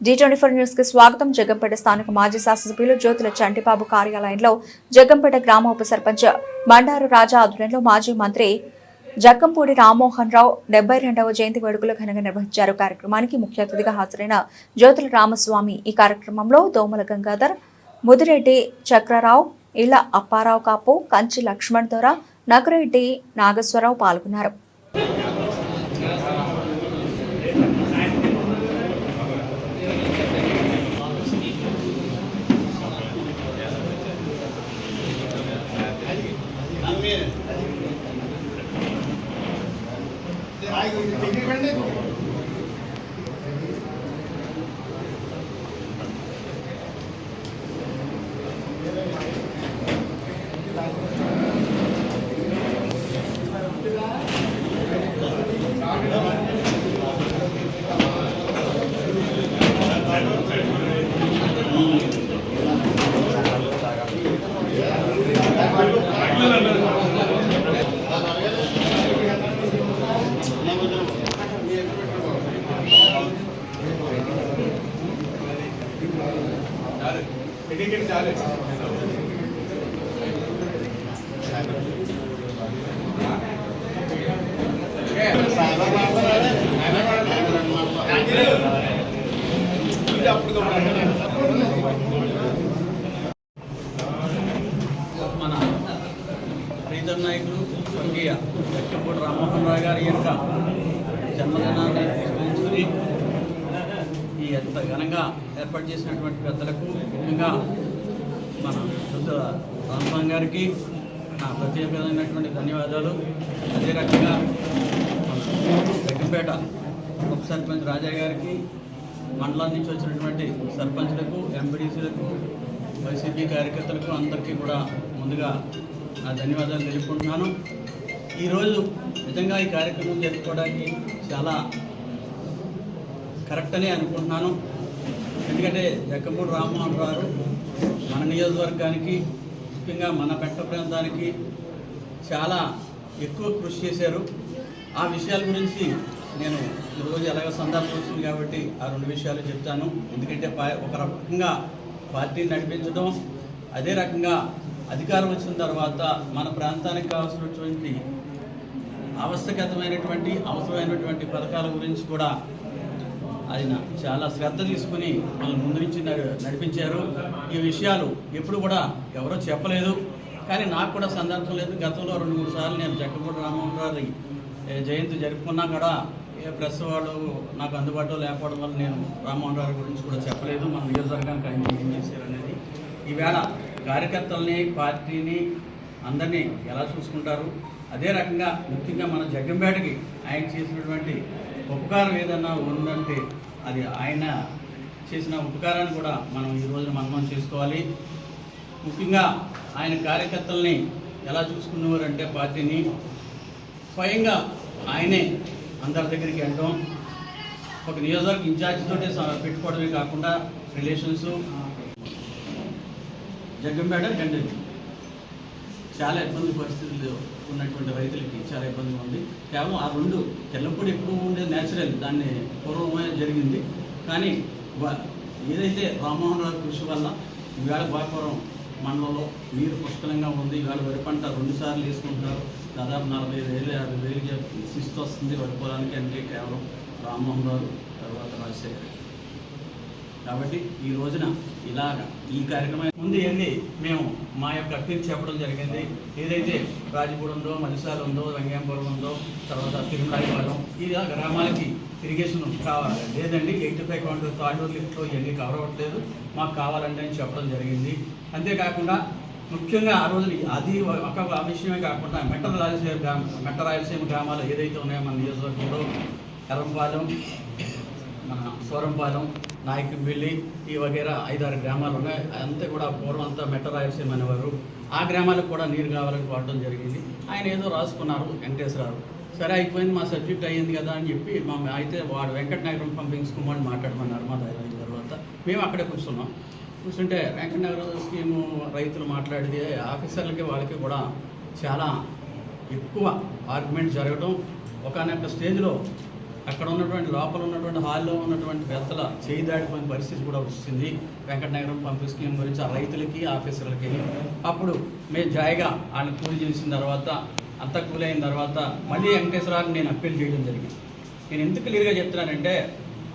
D twenty four న్యూస్కి స్వాగతం. జగంపేట స్థానిక మాజీ శాసనసభ్యులు జ్యోతుల చంటిబాబు కార్యాలయంలో జగంపేట గ్రామ ఉప సర్పంచ్ బండారు రాజా ఆధ్వర్యంలో మాజీ మంత్రి జక్కంపూడి రామ్మోహన్ రావు డెబ్బై రెండవ జయంతి వేడుకలు ఘనంగా నిర్వహించారు. కార్యక్రమానికి ముఖ్య అతిథిగా హాజరైన జ్యోతుల రామస్వామి ఈ కార్యక్రమంలో దోమల గంగాధర్ ముదిరెడ్డి చక్రరావు ఇళ్ళ అప్పారావు కాపు కంచి లక్ష్మణ్ దొర నగరెడ్డి నాగేశ్వరరావు పాల్గొన్నారు. అమ్మే. మన ప్రీతం నాయకులు స్వర్గీయ లక్ష్మీపూడి రామ్మోహన్ రావు గారి యొక్క జన్మదినాన్ని స్మరించుకుని ఘనంగా ఏర్పాటు చేసినటువంటి పెద్దలకు ముఖ్యంగా మన శుద్ధ రామస్వామి గారికి నా ప్రత్యేకమైనటువంటి ధన్యవాదాలు. అదే రకంగా మన జగ్గంపేట ఉప సర్పంచ్ రాజా గారికి మండలం నుంచి వచ్చినటువంటి సర్పంచ్లకు ఎంపీడీసీలకు వైసీపీ కార్యకర్తలకు అందరికీ కూడా ముందుగా నా ధన్యవాదాలు తెలుపుకుంటున్నాను. ఈరోజు నిజంగా ఈ కార్యక్రమం జరుపుకోవడానికి చాలా కరెక్ట్ అనే అనుకుంటున్నాను. ఎందుకంటే జక్కమూడి రామ్మోహన్ గారు మన నియోజకవర్గానికి ముఖ్యంగా మన పెట్ట ప్రాంతానికి చాలా ఎక్కువ కృషి చేశారు. ఆ విషయాల గురించి నేను ఈరోజు ఎలాగో సందర్భం వచ్చింది కాబట్టి ఆ రెండు విషయాలు చెప్తాను. ఎందుకంటే ఒక రకంగా పార్టీని నడిపించడం అదే రకంగా అధికారం వచ్చిన తర్వాత మన ప్రాంతానికి కావాల్సినటువంటి ఆవశ్యకతమైనటువంటి అవసరమైనటువంటి పథకాల గురించి కూడా ఆయన చాలా శ్రద్ధ తీసుకుని మనల్ని ముందు నుంచి నడిపించారు. ఈ విషయాలు ఎప్పుడు కూడా ఎవరో చెప్పలేదు. కానీ నాకు కూడా సందర్భం లేదు. గతంలో రెండు మూడు సార్లు నేను జక్కపూడి రామ్మోహన్ గారి జయంతి జరుపుకున్నా కూడా ఏ ప్రెస్ వాళ్ళు నాకు అందుబాటులో లేకపోవడం వల్ల నేను రామ్మోహన్ రావు గురించి కూడా చెప్పలేదు. మన నియోజకవర్గానికి ఆయన ఏం చేశారనేది. ఈవేళ కార్యకర్తల్ని పార్టీని అందరినీ ఎలా చూసుకుంటారు? అదే రకంగా ముఖ్యంగా మన జగ్గంపేటకి ఆయన చేసినటువంటి ఉపకారం ఏదన్నా ఉందంటే అది ఆయన చేసిన ఉపకారాన్ని కూడా మనం ఈ రోజున మనం చేసుకోవాలి. ముఖ్యంగా ఆయన కార్యకర్తల్ని ఎలా చూసుకునేవారంటే పార్టీని స్వయంగా ఆయనే అందరి దగ్గరికి వెళ్ళడం ఒక నియోజకవర్గ ఇన్ఛార్జ్ పెట్టుకోవడమే కాకుండా రిలేషన్స్. జగ్గంపేట గండెలు చాలా ఇబ్బంది పరిస్థితులు ఉన్నటువంటి రైతులకి చాలా ఇబ్బందిగా ఉంది. కేవలం ఆ రెండు ఎల్లప్పుడూ ఎప్పుడు ఉండే న్యాచురల్ దాన్ని పూర్వమే జరిగింది. కానీ వా- ఏదైతే రామ్మోహన్ రావు కృషి వల్ల ఈవేళ బాపురం మండలంలో నీరు పుష్కలంగా ఉంది. ఈవేళ వరి పంట రెండు సార్లు వేసుకుంటారు దాదాపు నలభై వేలు యాభై వేలుగా శిస్తు వస్తుంది వరి పొలానికి. అంటే కేవలం రామ్మోహన్ రావు తర్వాత రాజశేఖర్ కాబట్టి ఈ రోజున ఇలాగ ఈ కార్యక్రమం ముందు వెళ్ళి మేము మా యొక్క అప్పీల్ చెప్పడం జరిగింది. ఏదైతే రాజపూడి ఉందో మలిసాలు ఉందో రంగేంపురం ఉందో తర్వాత తిరుమలాయపాలెం ఈ గ్రామాలకి ఇరిగేషన్ కావాలి. లేదండి ఎయిటీ ఫైవ్ కౌంటర్ తాండూరు లిఫ్ట్లో ఇవన్నీ కవర్ అవ్వట్లేదు. మాకు కావాలండి అని చెప్పడం జరిగింది. అంతేకాకుండా ముఖ్యంగా ఆ రోజు అది ఒక విషయమే కాకుండా మెట్ట రాయలసీమ గ్రామ మెట్ట రాయలసీమ గ్రామాలు ఏదైతే ఉన్నాయో మన నియోజకవర్గంలో ఎర్రంపాలెం మన సోరంపాలెం నాయకంపల్లి ఈ వగేరా ఐదారు గ్రామాలు ఉన్నాయి. అంతా కూడా పూర్వం అంతా మెట్ట రాయలసీమ అనేవారు. ఆ గ్రామాలకు కూడా నీరు కావాలని వాడడం జరిగింది. ఆయన ఏదో రాసుకున్నారు వెంకటేశ్వరరావు. సరే అయిపోయింది మా సబ్జెక్ట్ అయ్యింది కదా అని చెప్పి మా అయితే వాడు వెంకట నాయకుడు పంపించుకోమని మాట్లాడమన్నారు మా దగ్గర తర్వాత. మేము అక్కడే కూర్చున్నాం. కూర్చుంటే వెంకట నగరం స్కీము రైతులు మాట్లాడితే ఆఫీసర్లకి వాళ్ళకి కూడా చాలా ఎక్కువ ఆర్గ్యుమెంట్ జరగడం ఒకనొక స్టేజ్లో అక్కడ ఉన్నటువంటి లోపల ఉన్నటువంటి హాల్లో ఉన్నటువంటి పెద్దల చేయి దాటిపోయిన పరిస్థితి కూడా వచ్చింది. వెంకటనగరం పంపు స్కీమ్ గురించి ఆ రైతులకి ఆఫీసర్లకి. అప్పుడు మేము జాయిగా వాళ్ళు కూలి చేసిన తర్వాత అంతా కూలి అయిన తర్వాత మళ్ళీ వెంకటేశ్వరాన్ని నేను అప్పీల్ చేయడం జరిగింది. నేను ఎందుకు క్లియర్గా చెప్తున్నానంటే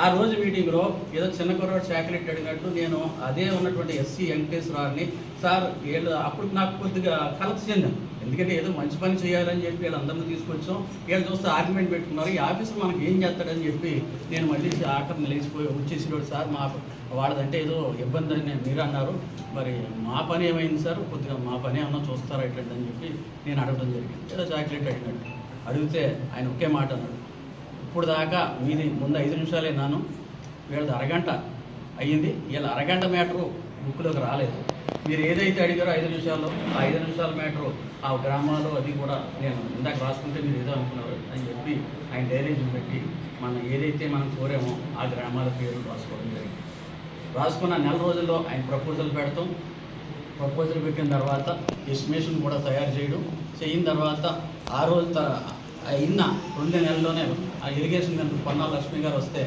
ఆ రోజు మీటింగ్లో ఏదో చిన్న కుర్రాడు చాకలెట్ అడిగినట్టు నేను అదే ఉన్నటువంటి ఎస్సీ వెంకటేశ్వరాన్ని సార్ వీళ్ళు అప్పుడు నాకు కొద్దిగా కలెక్ట్ చెందాను ఎందుకంటే ఏదో మంచి పని చేయాలని చెప్పి వీళ్ళందరినీ తీసుకొచ్చాం. వీళ్ళు చూస్తే ఆర్గ్యుమెంట్ పెట్టుకున్నారు. ఈ ఆఫీసర్ మనకి ఏం చేస్తాడని చెప్పి నేను మళ్ళీ ఆఖరిని లేచిపోయి వచ్చేసినాడు సార్ మా వాడదంటే ఏదో ఇబ్బంది అని మీరు అన్నారు. మరి మా పని ఏమైంది సార్? కొద్దిగా మా పని ఏమన్నా చూస్తారా ఇట్లంటే అని చెప్పి నేను అడగడం జరిగింది. ఏదో చాక్లెట్ అడిగినట్టు. అడిగితే ఆయన ఒకే మాట అన్నాడు. ఇప్పుడు దాకా మీది ముందు ఐదు నిమిషాలే నాను. వీళ్ళది అరగంట అయ్యింది. వీళ్ళ అరగంట మ్యాటరు బుక్లోకి రాలేదు. మీరు ఏదైతే అడిగారో ఐదు నిమిషాల్లో ఆ ఐదు నిమిషాల మ్యాటరు ఆ గ్రామాలు అది కూడా నేను ఇందాక రాసుకుంటే మీరు ఏదో అనుకున్నారు అని చెప్పి ఆయన డైరీ పెట్టి మనం ఏదైతే మనం కోరామో ఆ గ్రామాల పేర్లు రాసుకోవడం జరిగింది. రాసుకున్న నెల రోజుల్లో ఆయన ప్రపోజల్ పెడతాం. ప్రపోజల్ పెట్టిన తర్వాత ఎస్టిమేషన్ కూడా తయారు చేయడం. చేయిన తర్వాత ఆ రోజు త- అయిన రెండు నెలల్లోనే ఆ ఇరిగేషన్ మంత్రి పొన్నాల లక్ష్మి గారు వస్తే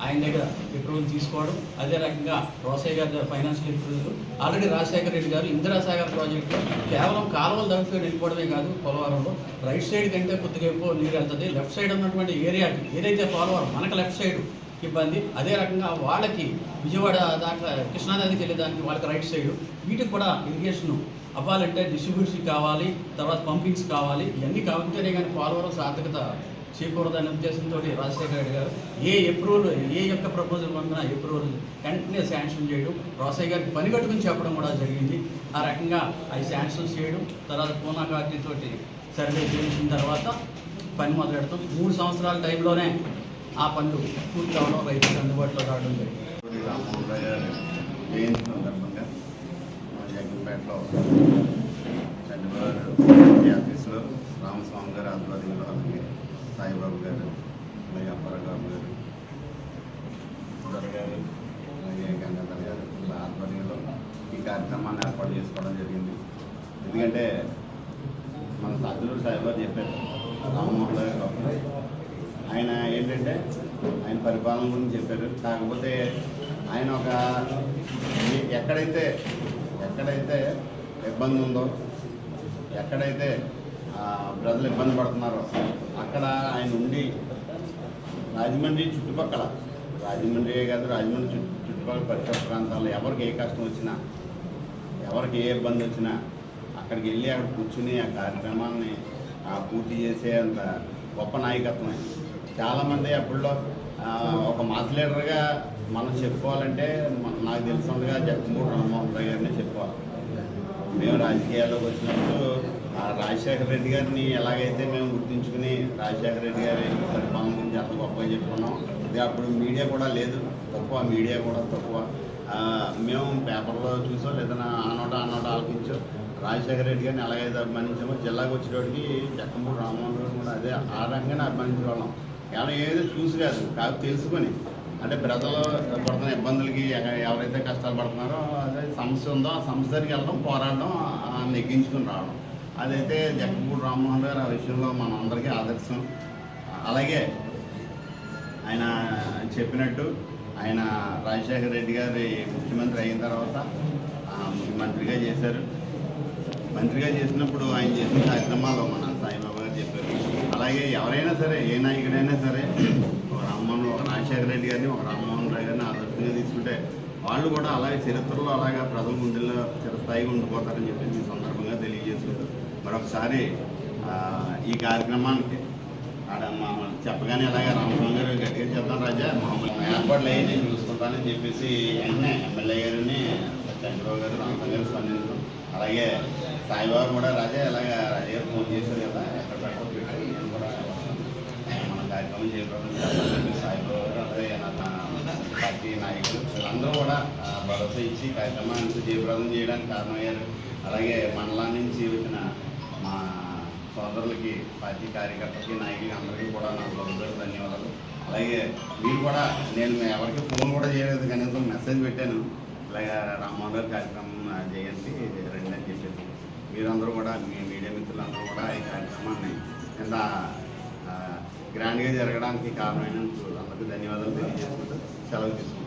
ఆయన దగ్గర అప్రూవల్ తీసుకోవడం అదే రకంగా రోసయ్య గారి దగ్గర financial approval already Rajasekhara Reddy గారు ఇందిరాసాగర్ ప్రాజెక్టులో కేవలం కాలువలు దగ్గర వెళ్ళిపోవడమే కాదు పోలవరంలో. రైట్ సైడ్ కంటే కొద్దిగా ఎక్కువ నీరు వెళ్తుంది. లెఫ్ట్ సైడ్ ఉన్నటువంటి ఏరియాకి ఏదైతే పోలవరం మనకు లెఫ్ట్ సైడ్ ఇబ్బంది అదే రకంగా వాళ్ళకి విజయవాడ దాకా కృష్ణానదికి వెళ్ళేదానికి వాళ్ళకి రైట్ సైడ్. వీటికి కూడా ఇరిగేషన్ అవ్వాలంటే డిస్ట్రిబ్యూషన్ కావాలి తర్వాత పంపింగ్స్ కావాలి ఇవన్నీ కావాలంటేనే కానీ పోలవరం సార్థకత చేకూరదనే ఉద్దేశంతో రాజశేఖర రెడ్డి గారు ఏ అప్రూవల్ ఏ యొక్క ప్రపోజల్ పొందినా అప్రూవల్ వెంటనే శాంక్షన్ చేయడం రోసయ్య గారికి పని కట్టుకుని చెప్పడం కూడా జరిగింది. ఆ రకంగా అవి శాంక్షన్ చేయడం తర్వాత పూనా తోటి సర్వే చేయించిన తర్వాత పని మొదలెడతాం. మూడు సంవత్సరాల టైంలోనే ఆ పనులు పూర్తి అవడం రైతులకు అందుబాటులో రావడం జరిగింది. పేటలో రామ్మోహన్ చంద్రబాబు ఆఫీసులో రామస్వామి గారు ఆధ్వర్యంలో అలాగే సాయిబాబు గారు అలాగే అప్పారావు గారు గారు అలాగే గంగాధర్ గారు ఇలా ఆధ్వర్యంలో ఈ కార్యక్రమాన్ని ఏర్పాటు చేసుకోవడం జరిగింది. ఎందుకంటే మన సాధులు సాయిబాబు చెప్పారు రామ్మోహన్ గారు ఆయన ఏంటంటే ఆయన పరిపాలన గురించి చెప్పారు. కాకపోతే ఆయన ఒక ఎక్కడైతే ఎక్కడైతే ఇబ్బంది ఉందో ఎక్కడైతే ప్రజలు ఇబ్బంది పడుతున్నారో అక్కడ ఆయన ఉండి రాజమండ్రి చుట్టుపక్కల రాజమండ్రి కాదు రాజమండ్రి చుట్టు చుట్టుపక్కల పరిసర ప్రాంతాల్లో ఎవరికి ఏ కష్టం వచ్చినా ఎవరికి ఏ ఇబ్బంది వచ్చినా అక్కడికి వెళ్ళి అక్కడ కూర్చుని ఆ కార్యక్రమాన్ని ఆ, పూర్తి చేసే అంత గొప్ప నాయకత్వం చాలామంది అప్పుడులో ఒక మాస్ లీడర్గా మనం చెప్పుకోవాలంటే నాకు తెలిసినట్టుగా జగన్మోహన్ రామ్మోహన్ రావు గారిని చెప్పుకోవాలి. మేము రాజకీయాల్లోకి వచ్చినప్పుడు ఆ రాజశేఖర రెడ్డి గారిని ఎలాగైతే మేము గుర్తించుకుని రాజశేఖర రెడ్డి గారి పరిపాలన గురించి అంత గొప్పగా చెప్పుకున్నాం ఇది అప్పుడు మీడియా కూడా లేదు. తక్కువ మీడియా కూడా తక్కువ. మేము పేపర్లో చూసో లేదా ఆనోట ఆనోట ఆ రాజశేఖర రెడ్డి గారిని ఎలాగైతే అభిమానించామో జిల్లాకు వచ్చేటోడికి జక్కమూడి రామ్మోహన్ రావు కూడా అదే ఆ రకంగానే అభిమానించేవాళ్ళం ఏమైనా ఏదో చూసి కాదు. కాదు తెలుసుకొని అంటే ప్రజలు పడుతున్న ఇబ్బందులకి ఎవరైతే కష్టాలు పడుతున్నారో అదే సమస్య ఉందో ఆ సమస్య దగ్గరికి వెళ్ళడం పోరాడడం నెగ్గించుకుని రావడం. అదైతే జగన్మోహన్ రామ్మోహన్ గారు ఆ విషయంలో మన అందరికీ ఆదర్శం. అలాగే ఆయన చెప్పినట్టు ఆయన రాజశేఖర రెడ్డి గారి ముఖ్యమంత్రి అయిన తర్వాత ముఖ్యమంత్రిగా మంత్రిగా చేశారు. మంత్రిగా చేసినప్పుడు ఆయన చేసిన కార్యక్రమాలు మన సాయిబాబా అలాగే ఎవరైనా సరే ఏ నాయకుడైనా సరే ఒక రామ్మోహన్ ఒక రాజశేఖర రెడ్డి గారిని ఒక రామ్మోహన్ రావు గారిని ఆదర్శంగా తీసుకుంటే వాళ్ళు కూడా అలాగే చరిత్రలో అలాగా ప్రజల ముందులో చిరస్థాయిగా ఉండిపోతారని చెప్పేసి ఈ సందర్భంగా తెలియజేస్తున్నారు మరొకసారి ఈ కార్యక్రమానికి ఆడ మామూలు చెప్పగానే అలాగే రామస్వామి గారు గట్టిగా చెప్తాను రాజా మామూలు ఏర్పాట్లు అయ్యి నేను చూసుకుంటానని చెప్పేసి వెంటనే ఎమ్మెల్యే గారిని చంద్రబాబు గారు రామస్వామి గారు స్పందించడం అలాగే సాయిబాబు కూడా రాజా ఇలాగా రాజా గారు ఫోన్ చేశారు కదా ఎక్కడ పెట్టాలో పెట్టి నేను కూడా మన కార్యక్రమం చేయడం సాయిబాబు గారు అలాగే నా పార్టీ నాయకులు వీళ్ళందరూ కూడా ఆ, భరోసా ఇచ్చి కార్యక్రమాన్ని జయప్రదం చేయడానికి కారణమయ్యారు. అలాగే మండలం నుంచి వచ్చిన మా సోదరులకి పార్టీ కార్యకర్తలకి నాయకులకి అందరికీ కూడా నా హృదయపూర్వక ధన్యవాదాలు. అలాగే మీరు కూడా నేను ఎవరికి ఫోన్ కూడా చేయలేదు కనీసం మెసేజ్ పెట్టాను. ఇలాగా రామ్మోహన్ గారి కార్యక్రమం జయంతి రండి అని చెప్పేసి మీరందరూ కూడా మీ మీడియా మిత్రులందరూ కూడా ఈ కార్యక్రమాన్ని ఎంత గ్రాండ్గా జరగడానికి కారణమైన అందరికీ ధన్యవాదాలు తెలియజేసుకుంటూ సెలవు తీసుకుంటాం